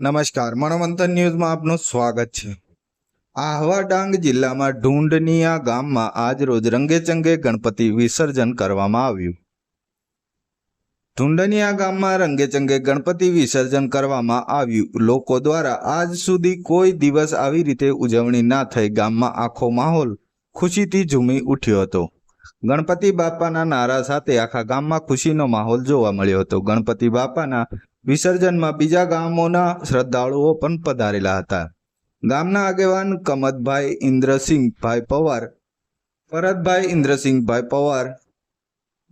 નમસ્કાર મનોમંથન ન્યૂઝમાં આપનું સ્વાગત છે. આહવા ડાંગ જિલ્લામાં ઢૂંઢનિયા ગામમાં આજરોજ રંગેચંગે ગણપતિ વિસર્જન કરવામાં આવ્યું. ઢૂંઢનિયા ગામમાં રંગેચંગે ગણપતિ વિસર્જન કરવામાં આવ્યું. લોકો દ્વારા આજ સુધી કોઈ દિવસ આવી રીતે ઉજવણી ના થઈ. ગામમાં આખો માહોલ ખુશીથી ઝૂમી ઉઠ્યો હતો. ગણપતિ બાપાના નારા સાથે આખા ગામમાં ખુશીનો માહોલ જોવા મળ્યો હતો. ગણપતિ બાપાના વિસર્જનમાં બીજા ગામોના શ્રદ્ધાળુઓ પણ પધારેલા હતા. ગામના આગેવાન કમતભાઈ ઇન્દ્રસિંહભાઈ પવાર, ભરતભાઈ ઇન્દ્રસિંહભાઈ પવાર,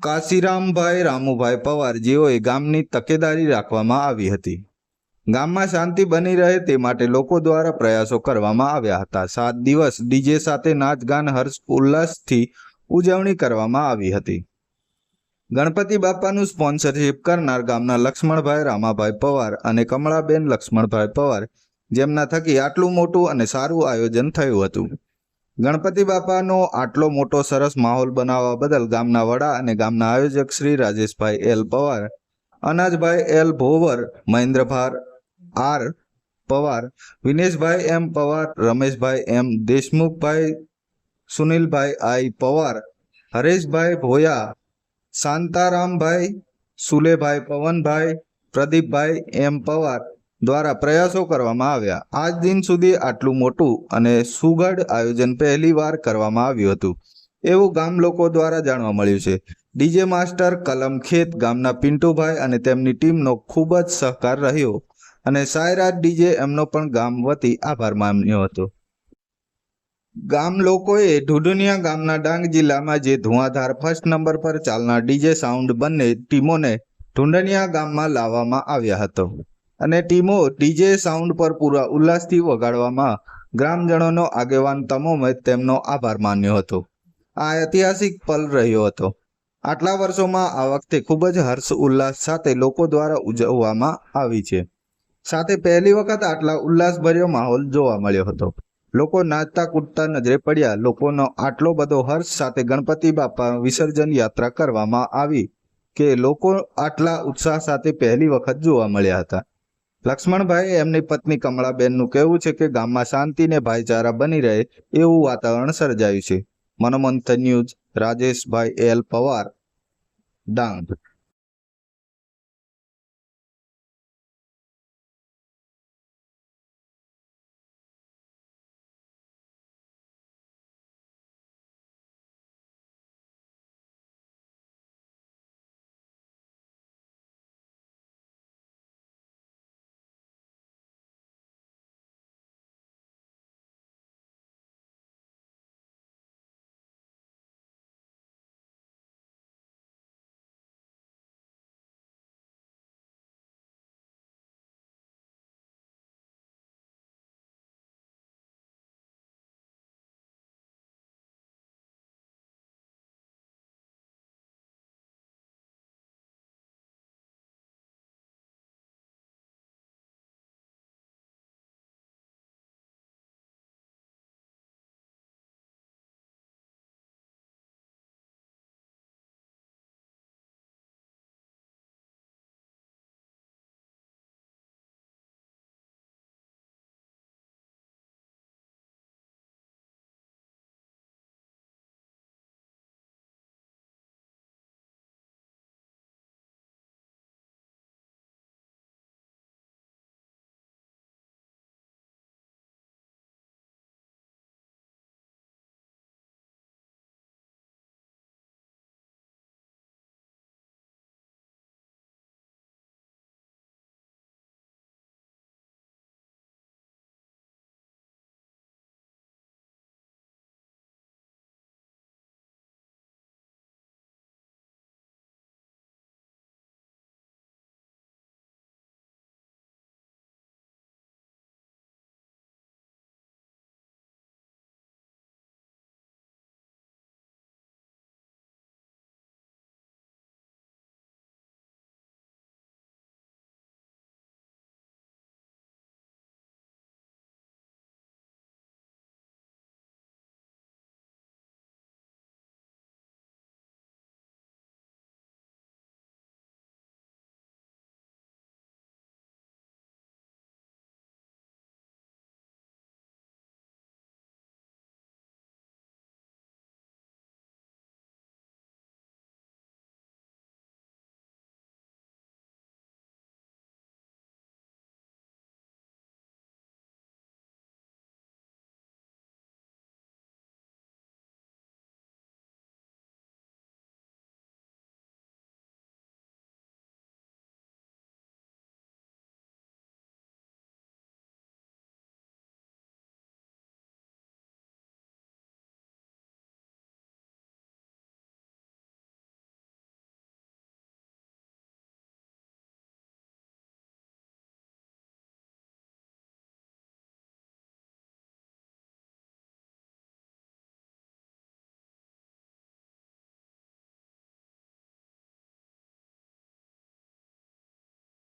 કાશીરામભાઈ રામુભાઈ પવાર જેઓએ ગામની તકેદારી રાખવામાં આવી હતી. ગામમાં શાંતિ બની રહે તે માટે લોકો દ્વારા પ્રયાસો કરવામાં આવ્યા હતા. સાત દિવસ ડીજે સાથે નાચગાન, હર્ષ, ઉલ્લાસથી ઉજવણી કરવામાં આવી હતી. ગણપતિ બાપાનું સ્પોન્સરશિપ કરનાર ગામના લક્ષ્મણભાઈ, રામાભાઈ પવાર અને કમળાબેન લક્ષ્મણભાઈ પવાર જેમના થકી આટલું મોટું અને સારું આયોજન થયું હતું. ગણપતિ બાપાનો આટલો મોટો સરસ માહોલ બનાવવા બદલ ગામના વડા અને ગામના આયોજક શ્રી રાજેશભાઈ એલ પવાર, અનાજભાઈ એલ ભોવર, મહેન્દ્રભાર R Pawar, વિનેશભાઈ M Pawar, Rameshbhai M દેશમુખભાઈ, સુનિલભાઈ આઈ પવાર, હરેશભાઈ ભોયા શાંતારામભાઈ સુલેભાઈ પવનભાઈ, પ્રદીપભાઈ એમ પવાર દ્વારા પ્રયાસો કરવામાં આવ્યા. આજ દિન સુધી આટલું મોટું અને સુઘડ આયોજન પહેલીવાર કરવામાં આવ્યું હતું. એવું ગામ લોકો દ્વારા જાણવા મળ્યું છે. ડીજે માસ્ટર કલમ ખેત ગામના પિન્ટુભાઈ અને તેમની ટીમનો ખૂબ જ સહકાર રહ્યો અને સાયરાજ ડીજે એમનો પણ ગામ વતી આભાર માન્યો હતો. ગામ લોકોએ ઢુડુનિયા ગામના ડાંગ જિલ્લામાં જે ધુઆધાર ફર્સ્ટ નંબર પર ચાલનાર ડીજે સાઉન્ડ બંને ટીમોને ઢુંડનિયા ગામમાં લાવવામાં આવ્યા હતો. અને ટીમો ડીજે સાઉન્ડ પર પૂરા ઉલ્લાસથી વગાડવામાં ગ્રામજનોનો આગેવાન તમોમે તેમનો આભાર માન્યો હતો. આ ઐતિહાસિક પલ રહ્યો હતો. આટલા વર્ષોમાં આ વખતે ખૂબ જ હર્ષ ઉલ્લાસ સાથે લોકો દ્વારા ઉજવવામાં આવી છે. સાથે પહેલી વખત આટલા ઉલ્લાસભર્યો માહોલ જોવા મળ્યો હતો. લોકો નાચતા, કૂદતા, નજરે પડ્યા. લોકોનો આટલો બધો હર્ષ સાથે ગણપતિ બાપા વિસર્જન યાત્રા કરવામાં આવી કે લોકો આટલા ઉત્સાહ સાથે પહેલી વખત જોવા મળ્યા હતા. લક્ષ્મણભાઈ એમની પત્ની કમળાબેનનું કહેવું છે કે ગામમાં શાંતિ ને ભાઈચારા બની રહે એવું વાતાવરણ સર્જાયું છે. Manomanthan news, Rajeshbhai L Pawar, Dang.